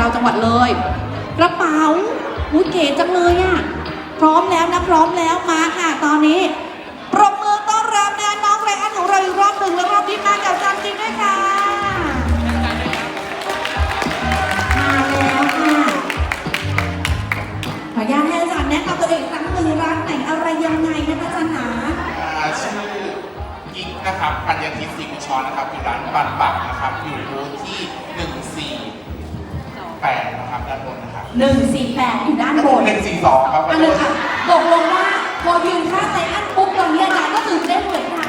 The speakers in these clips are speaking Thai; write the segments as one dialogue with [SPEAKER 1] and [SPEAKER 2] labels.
[SPEAKER 1] เราจังหวัดเลย กระเป๋าอุ้ยเก๋จังเลยอะ พร้อมแล้วนะพร้อมแล้วมาค่ะตอนนี้ ปรบมือต้อนรับนะน้องไรอันของเราอีกรอบหนึ่งแล้วรอบนี้มากับจันจินด้วยค่ะ มาแล้วค่ะขออนุญาตให้อาจารย์แนะนำตัวเองครั้งหนึ่งร้านไหนอะไรยังไงนะคะอาจารย์หนา
[SPEAKER 2] อ่าชื่อกิ๊กนะครับปัญญาทิพย์สิงห์ชอนนะครับอยู่ร้านบันปักนะครับอยู่บูธที่ 148นะครับ ด้านบนนะครับ
[SPEAKER 1] หนึ่งสี่แปดอยู่ด้านบน
[SPEAKER 2] 142ครับ
[SPEAKER 1] อันหนึ่งค่ะตกลงว่าพอยืนข้างไซอันปุ๊บตอนนี้อาจารย์ก็ตื่นเต้นเหมือนกัน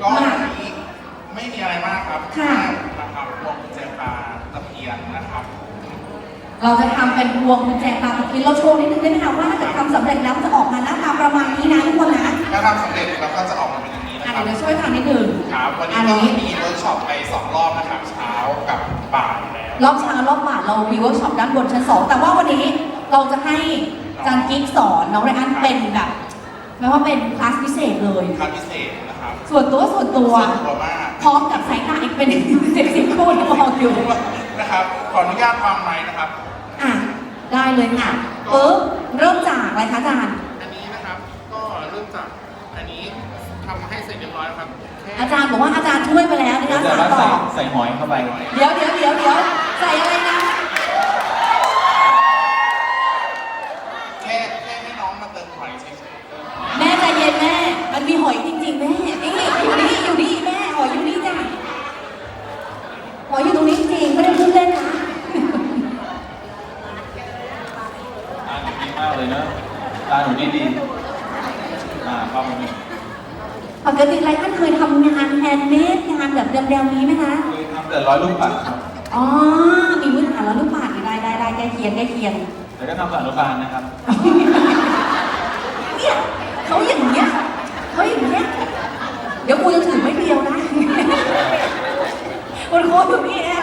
[SPEAKER 2] ก็วันนี้ไม่มีอะไรมากครับ
[SPEAKER 1] ค่ะ
[SPEAKER 2] นะครับพวงกุญแจปลาตะเพียนนะครับ
[SPEAKER 1] เราจะทำเป็นพวงกุญแจตาตะกี้เราโชว์นิดนึงได้ไหมคะว่าถ้าเกิดทำสำเร็จแล้วจะออกมาหน้าตาประมาณนี้นะทุกคนนะ
[SPEAKER 2] ถ้าทำสำเร็จเราก็จะออกมาเป็นอย่างนี้
[SPEAKER 1] อะ
[SPEAKER 2] นะครับ
[SPEAKER 1] เดี๋ยวช่วยทำนิดนึง
[SPEAKER 2] ครับวัน
[SPEAKER 1] อั
[SPEAKER 2] นี้
[SPEAKER 1] น
[SPEAKER 2] ก็
[SPEAKER 1] นี้
[SPEAKER 2] มีเวิร์กช็อปไปสองรอบนะครับเช้ากับบ่ายแล้ว
[SPEAKER 1] รอบเช้ารอบบ่ายเรามีเวิร์กช็อปด้านบนชั้นสองแต่ว่าวันนี้เราจะให้อาจารย์กิ๊กสอนน้องไรอันเป็นแบบไม่ว่าเป็นคลาสพิเศษเลย
[SPEAKER 2] คัดพิเศษนะครับ
[SPEAKER 1] ส่วนตัวส่วนตัว
[SPEAKER 2] ส่วนตัวมาก
[SPEAKER 1] พร้อมกับสายตาอีกเป็นสิบสิบคู่ที่มองอยู่
[SPEAKER 2] นะครับขออนุญาตวางไม้นะครับ
[SPEAKER 1] อะได้เลยค่ะปึ๊บเริ่มจากอะไรคะอาจารย์
[SPEAKER 2] อันนี้นะครับก็เริ่มจากอันนี้ ทำให้เสร็จเรียบร้อยแล้วครับแค่
[SPEAKER 1] อาจารย์บอกว่าอาจารย์ช่วยไปแล้วนะ
[SPEAKER 3] เดี๋ย
[SPEAKER 1] คะ
[SPEAKER 3] วจะ
[SPEAKER 1] สาม
[SPEAKER 3] ว่า
[SPEAKER 1] ต่
[SPEAKER 3] ใส่
[SPEAKER 1] อ
[SPEAKER 3] ใส่หอยเข้าไป
[SPEAKER 1] เดี๋ยวเดี๋ยวเดี๋ยวเดี๋ยวใส่อะไรนะ
[SPEAKER 2] แค่แค่ให้น้องมาเติมหอยเฉยๆ
[SPEAKER 1] แม่ใจเย็นแม่ มันมีหอยจริงๆแม่นี่อยู่นี่อยู่นี่แม่หอยอยู่นี่จ้ะหอยอยู่ตรงนี้จริงไม่ได้พูดเล่นนะ
[SPEAKER 3] ตาหนูดีมากเลยนะตาหนูดีดี อ่าเข้ามานี่
[SPEAKER 1] ปกติไรท่านเคยทำงานแฮนด์เมดงานแบบแนวๆนี้ไหมคะ
[SPEAKER 3] เคยทำแต่ร้อยลูกปัดครับ
[SPEAKER 1] อ๋อมีพื้นฐานแล้วลูกปัดได้ได้ได้ใกล้เคียงใกล้เคียง
[SPEAKER 3] แต่ก็ทำแต่อนุบาลนะครับ
[SPEAKER 1] เนี่ยเขาอย่างเงี้ยเขาอย่างเงี้ยเดี๋ยวกูจะถือไม่เดียวนะคนโค้ชอยู่นี่นะ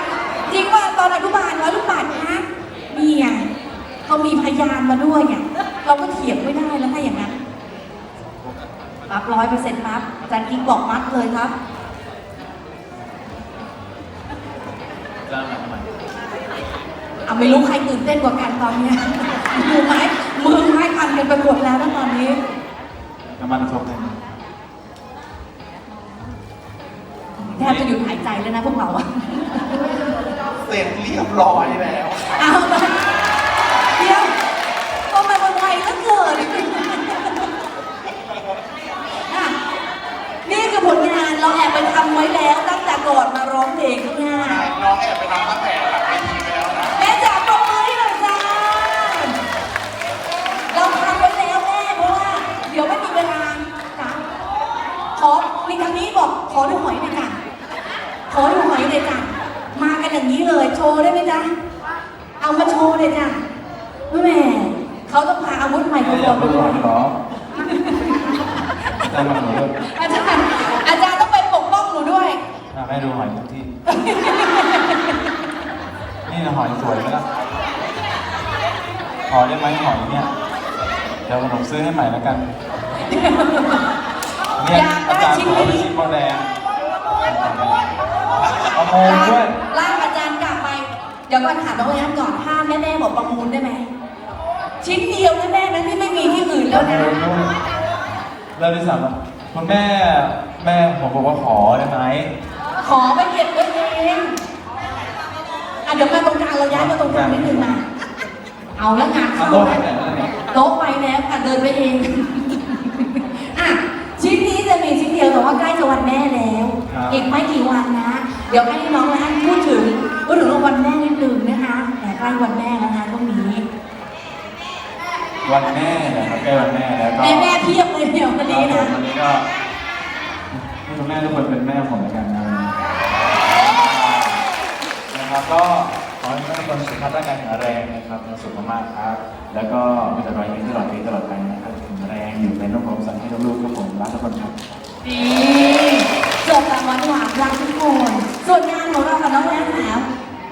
[SPEAKER 1] จริงว่าตอนอนุบาลร้อยลูกบาทนะมีไงเขามีพยานมาด้วยไงเราก็เถียงไม่ได้แล้วถ้าอย่างนั้น รับร้อยเปอร์เซ็นต์รับอาจารย์กิ๊กบอกมัดเลยครับ
[SPEAKER 3] จะมาทำไม
[SPEAKER 1] เอาไม่รู้ใครตื่นเต้นกว่ากันตอนเนี้ยมือไม้มือไม้พันกันไปหมดแล้วนะตอนนี้
[SPEAKER 3] น้ำมันครบเลย
[SPEAKER 1] แทบจะหยุดหายใจแล้วนะพวกเราอะ
[SPEAKER 2] เสร็จเรียบร้อยแล้วครับ
[SPEAKER 1] เอามาเดี๋ยวทำไมมันไวเหลือเกินอะนี่คือ ผลงานเราแอบไปทำไว้แล้วตั้งแต่ก่อนมาร้องเพลงข้างหน้า
[SPEAKER 2] น้องแอบไปทำตั้งแต่หลังเวทีไปแล้วนะ
[SPEAKER 1] แม่จ๋าปรบมือให้หน่อยจ้าเราทำไว้แล้วแม่เพราะว่า เดี๋ยวไม่มีเวลาจ้ะขอมีทางนี้บอกขอดูหอยหน่อยจ้ะขอดูหอยหน่อยจ้ะมากันอย่างนี้เลยโชว์ได้ไหมจ๊ะเอามาโชว์เลยจ้ะแม่เขาต้องพาอาวุธใหม่
[SPEAKER 3] ไม่
[SPEAKER 1] ของ
[SPEAKER 3] อ
[SPEAKER 1] เรา
[SPEAKER 3] ยาก
[SPEAKER 1] ไป
[SPEAKER 3] ดู
[SPEAKER 1] ด้
[SPEAKER 3] ห
[SPEAKER 1] ว
[SPEAKER 3] อยยเห อะให้ดูหอยทุกที่ นี่นะหอยสวยไหมล่ะหอยได้ไหมหอยเนี่ย เดี๋ยวผมซื้อให้ใหม่แล้วกันเนี่ย
[SPEAKER 1] อยากได้
[SPEAKER 3] อาจารย์
[SPEAKER 1] ชิ้น
[SPEAKER 3] ขอไป
[SPEAKER 1] นี้
[SPEAKER 3] ชิ้นโมแดงเอาโมง
[SPEAKER 1] ลาก
[SPEAKER 3] ด้วย
[SPEAKER 1] ลากอาจารย์กลับไป เดี๋ยวก่อนถามน้องแอนก่อนถ้าแม่แม่ๆบอกประมูลได้ไหม ชิ้นเดียวนะแม่นะที่ไม่มีที่อื่นแล้วนะ
[SPEAKER 3] แล้วที่สามอะคุณแม่แม่ผมบอกว่าขอได้ไหม
[SPEAKER 1] ขอไปเก็บไว้เองอะเดี๋ยวมาตรงกลางเราย้ายมาตรงกลางนิดนึงมา เอาแล้วงาน
[SPEAKER 3] เอา
[SPEAKER 1] เข้า
[SPEAKER 3] โต๊ะ
[SPEAKER 1] แล้ว
[SPEAKER 3] ไปไหนแล้วเนี่ย
[SPEAKER 1] โต๊ะไปแล้วค่ะเดินไปเอง อะชิ้นนี้จะมีชิ้นเดียวแต่ว่าใกล้จะวันแม่แล้วอีกไม่กี่วันนะ เดี๋ยวให้น้องและอันพูดถึงพูดถึงวันแม่นิดนึงนะคะแต่ใกล้วันแม่แล้วนะตรงนี้
[SPEAKER 3] วันแม่นะครับใกล้วันแม่แล้วก็
[SPEAKER 1] แม่แม่เพียบเลยเดี๋ยววันนี้
[SPEAKER 3] ครั
[SPEAKER 1] นะ
[SPEAKER 3] บผมวันนี้ก็ให้คุณแม่ทุกคนเป็นแม่ผมเหมือนกันนะ นะครับก็ขอให้ทุกคนสุขภาพร่างกายแข็งแรงนะครับมีความสุขมากๆครับ แล้วก็มีแต่รอยยิ้มตลอดปีตลอดไปนะครับแข็งแรงอยู่เป็นร่มโพสันให้ลูกๆครับผมรักทุกคนครับ
[SPEAKER 1] ดีจบแบบหวานหวานๆรักทุกคนส่วนงานของเรากับน้องแอนแล้ว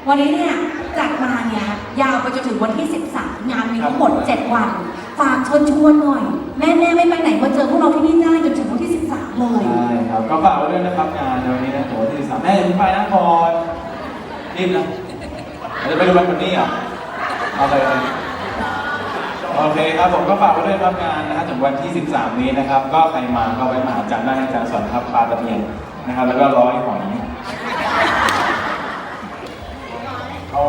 [SPEAKER 1] วันนี้เนี่ยจัดมาเนี่ยยาวไปจนถึงวันที่ 13 งานมีทั้งหมด 7 วัน ฝากเชิญชวนหน่อย แม่แม่ๆไม่ไปไหนมาเจอพวกเราที่นี่ได้จนถึงวันที่ 13 เลย
[SPEAKER 3] ใช่ครับ ก็ฝากไว้ด้วยนะครับงานในวันนี้นะโหที่สามแม่อย่าเพิ่งไปนะก่อน รีบนะจะไปดูแบงค์คนนี้เหรอเอาไปเลยโอเคครับผมก็ฝากไว้ด้วยครับงานนะฮะถึงวันที่ 13 นี้นะครับ ก็ใครมาก็ไปมาหาอาจารย์ได้อาจารย์สอนครับปลาตะเพียนนะครับ แล้วก็ร้อยหอยเอา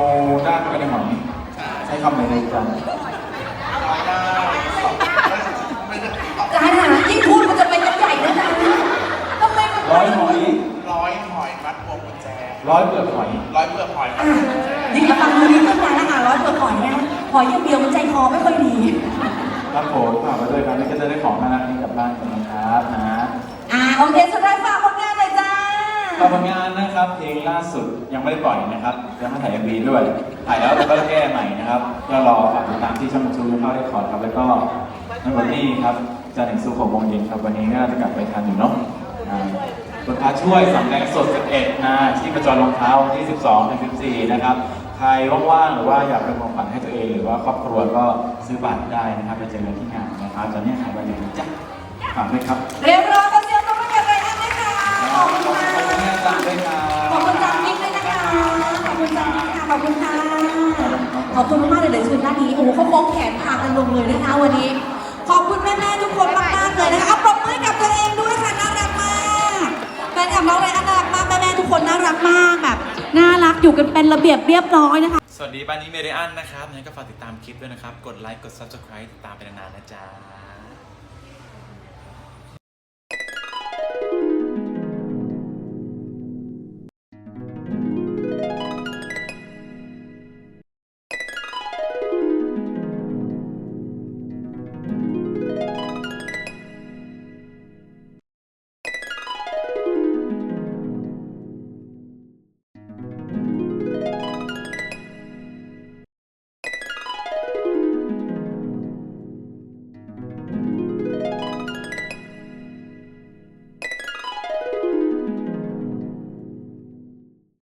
[SPEAKER 3] ด้านไปในหอยใช้คำไหนในจาน
[SPEAKER 2] ร้อยได้สองไม่ได้
[SPEAKER 1] จานหายิ่งพูดมันจะเป็นยักษ์ใหญ่นะจานทำไมมัน
[SPEAKER 3] ร้อยหอย
[SPEAKER 2] ร้ อยหอยมัดพวงกุญแจ
[SPEAKER 3] ร้อยเปลือกหอย
[SPEAKER 2] ร้อยเปลือกหอยมั
[SPEAKER 1] อะ
[SPEAKER 2] ดพวงกุญแจ
[SPEAKER 1] ยิ่งฟังดูนี้ขึ้นมาแล้วอะร้อยเปลือกหอยเนี่ยหอยอย่างเดียวมันใจคอไม่ค่อยดี
[SPEAKER 3] ครับผมฝากไว้ด้วยครับนี่ก็จะได้ของน่ารักนี้กลับบ้านกันนะครับนะ
[SPEAKER 1] อ่าโอเคสุดท้ายฝากผลงานหน่อยจ้า
[SPEAKER 3] ฝากผลงานนะครับเพลงล่าสุดยังไม่ได้ปล่อยนะครับยังไม่ถ่ายเอ็มวีด้วย ถ่ายแล้วแต่ก็แก้ใหม่นะครับก็รอฝากติดตามที่ช่องชูเข้าได้ขอร์ดครับแล้วก็ในวันนี้ครับจะถึงสู่หกโมงเย็นครับวันนี้ก็จะกลับไปทันอยู่เนาะอ่า คุณพระช่วยสำแดงสด 11นะที่ประจรรองเท้าวันที่ 12ถึง14 นะครับ ใครว่างๆ หรือว่าอยากเป็นของขวัญให้ตัวเองหรือว่าครอบครัวก็ซื้อบัตรได้นะครับไปเจอกันที่งานนะครับตอนนี้ขายบัตรอยู่นะจ๊ะฝากด้วยครับ
[SPEAKER 1] เรียบร้อยขอเสียงตบมือให้กับไรอันด้วยค่ะขอบคุณ
[SPEAKER 3] ขอบ
[SPEAKER 1] ค่ะ
[SPEAKER 3] คุณอาจารย์ด้วยครับ
[SPEAKER 1] ขอบคุณจางมิกด้วยนะคะขอบคุณจางมิกค่ะขอบคุณค่ะขอบคุณมากๆเลยเดี๋ยวชุดหน้านี้โอ้โหเขาโค้งแขนพากันลงเลยนะคะวันนี้ อยู่กันเป็นระเบียบเรียบร้อยนะคะ
[SPEAKER 4] สวัสดีบ้านนี้เมเดียนนะครับงั้นก็ฝากติดตามคลิปด้วยนะครับ กดไลค์ กด subscribe ติดตามไปนานๆนะจ๊ะ